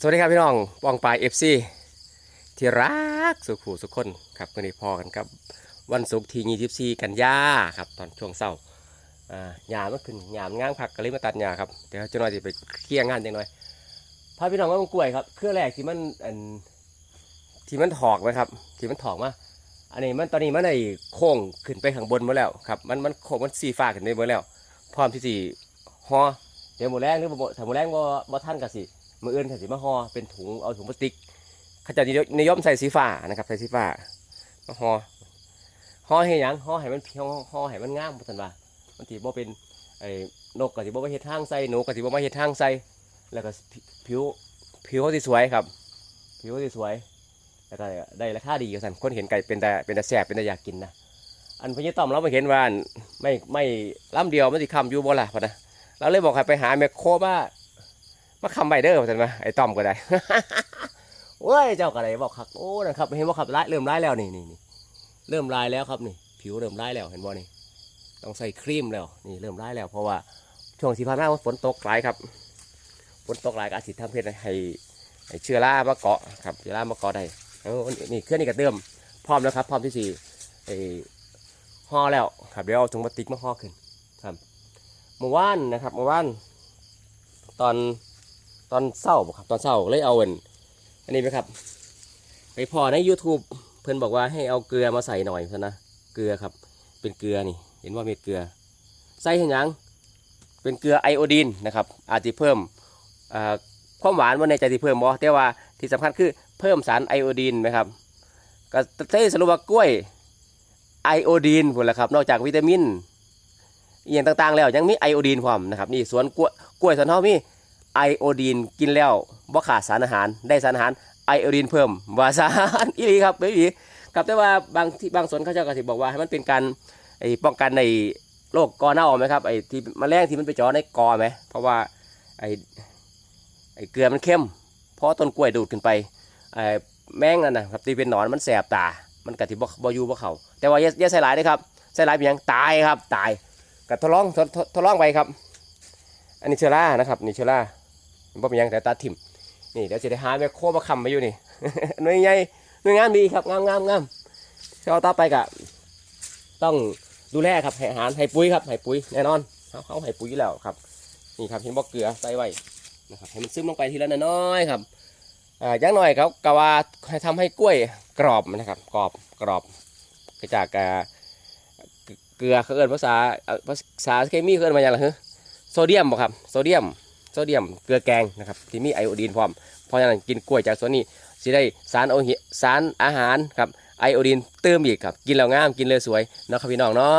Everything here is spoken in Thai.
สวัสดีครับพี่น้องปองปลายเอฟซีที่รักสุขูสุขคนครับวันนี้พอกันครับ วันศุกร์ที่24กันยาครับตอนช่วงเช้าอ่าหยามันขึ้นหยามง้างผักก็เลยมาตัดหญ้าครับเดี๋ยวจะน้อยจะไปเคลียร์งานจังหน่อยพาพี่น้องมามันกล้วยครับเครื่องแรกที่มันอันที่มันถอกไหมครับที่มันถอกมาอันนี้มันตอนนี้มันไอ้โค้งขึ้นไปข้างบนหมาแล้วครับมันมันโค้งมันสีฟ้าขึ้นไปหมดแล้ว พร้อมที่สิฮอเดี๋ยวหมดแรงหรือบ่ถ้าหมดแรงบ่บ่ทันก็สิ มืออื่นเขาสิมาห่อเป็นถุงเอาถุงพลาสติกเขาจะนิยมใส่สีฟ้านะครับใส่สีฟ้ามาห่อห่อให้ยังห่อให้มันเพียวห่อให้มันงามบ่ทันว่ามันสิบ่เป็นไอ้นกก็สิบ่มาเฮ็ดทางใส่หนูก็สิบ่มาเฮ็ดทางใส่แล้วก็ผิวผิวเขาสิสวยครับ ผิวเขาสิสวยแล้วก็ได้ราคาดีก็สั่นคนเห็นไก่เป็นแต่เป็นแต่แซ่บเป็นแต่อยากกินนะอันพญต้อมเรามาเห็นว่าอันไม่ไม่ลำเดียวมันสิคำอยู่บ่ล่ะพอนะเราเลยบอกให้ไปหาแมคโครว่า มาคำใบเด้อเห็นไหมไอ้ต้อมก็ได้โอ้ยเจ้าก็ได้บอกครับโอ้นะครับเห็นว่าขับร้ายเริ่มร้ายแล้วนี่นี่นี่เริ่มร้ายแล้วครับนี่ ผิวเริ่มร้ายแล้วเห็นบ่นี่ต้องใส่ครีมแล้วนี่เริ่มร้ายแล้วเพราะว่าช่วงที่ผ่านมาฝนตกหลายครับฝนตกหลายก็อาจสิทำให้ให้ให้เชื้อรามาเกาะครับเชื้อรามาเกาะได้เออนี่เครื่องนี้ก็เติมพร้อมแล้วครับ พร้อมที่สี่ไอ้ห่อแล้วครับเดี๋ยวเอาถุงพลาสติกมาห่อขึ้นครับเมื่อวานนะครับเมื่อวานตอน ตอนเศร้าครับตอนเศร้าเลยเอาอันอันนี้ไหมครับไปพอใน YouTube เพื่อนบอกว่าให้เอาเกลือมาใส่หน่อยซะนะเกลือครับ เป็นเกลือนี่เห็นว่ามีเกลือ ใส่เห็นยังเป็นเกลือไอโอดีนนะครับอาจจะเพิ่มความหวานว่าในใจที่เพิ่มบ่แต่ว่าที่สำคัญคือเพิ่มสารไอโอดีนไหมครับก็เทสรุปว่ากล้วยไอโอดีนพุ่นแหละครับ นอกจากวิตามินอย่างต่างๆ แล้วยังมีไอโอดีนพร้อมนะครับนี่สวนกล้วยกล้วยสวนเฮามี ไอโอดีนกินแล้วบ่ขาดสารอาหารได้สารอาหารไอโอดีนเพิ่มว่าสารอีหลีครับอีหลีครับแต่ว่าบางที่บางสวนเขาเจ้าก็สิบอกว่าให้มันเป็นการไอ้ป้องกันในโรคกอเน่าไหมครับไอ้ที่แมลงที่มันไปจ่อในกอไหมเพราะว่าไอ้ไอ้เกลือมันเข้ม เพราะต้นกล้วยดูดขึ้นไปไอ้แมงนั่นนะครับที่เป็นหนอนมันแสบตา มันกะที่บ่บ่อยูบ่เขาแต่ว่าอย่าย่าใส่หลายนะครับใส่หลายเป็นยังตายครับตายก็ทดลองทดทดทดลองไปครับ อันนี้เชื้อรานะครับนี่เชื้อรา บ่เป็นยังแต่ตาถิ่มนี่เดี๋ยวจะได้หาแม่โคมาคำมาอยู่นี่หน่วยใหญ่หน่วยงานดีครับงามงามงามเช้าต่อไปกะต้องดูแลครับให้อาหารให้ปุ๋ยครับให้ปุ๋ยแน่นอนเขาเขาให้ปุ๋ยแล้วครับ นี่ครับเห็นบ่เกลือใส่ไว้นะครับให้มันซึมลงไปทีละน้อยครับอ่าอย่างน้อยครับกะว่าให้ทำให้กล้วยกรอบนะครับ กรอบกรอบกจากอ่าเกลือเขาเอิ้นภาษาภาษาเคมีเขาเอิ้นมาอย่างไรฮะโซเดียมบ่ครับโซเดียม โซเดียมเกลือแกงนะครับที่มีไอโอดีนพร้อม เพราะฉะนั้นกินกล้วยจากส่วนนี้สิได้สารโอหิสารอาหารครับไอโอดีนเติมอีกครับ กินแล้วงามกินเลยสวยนะครับพี่น้องเนาะ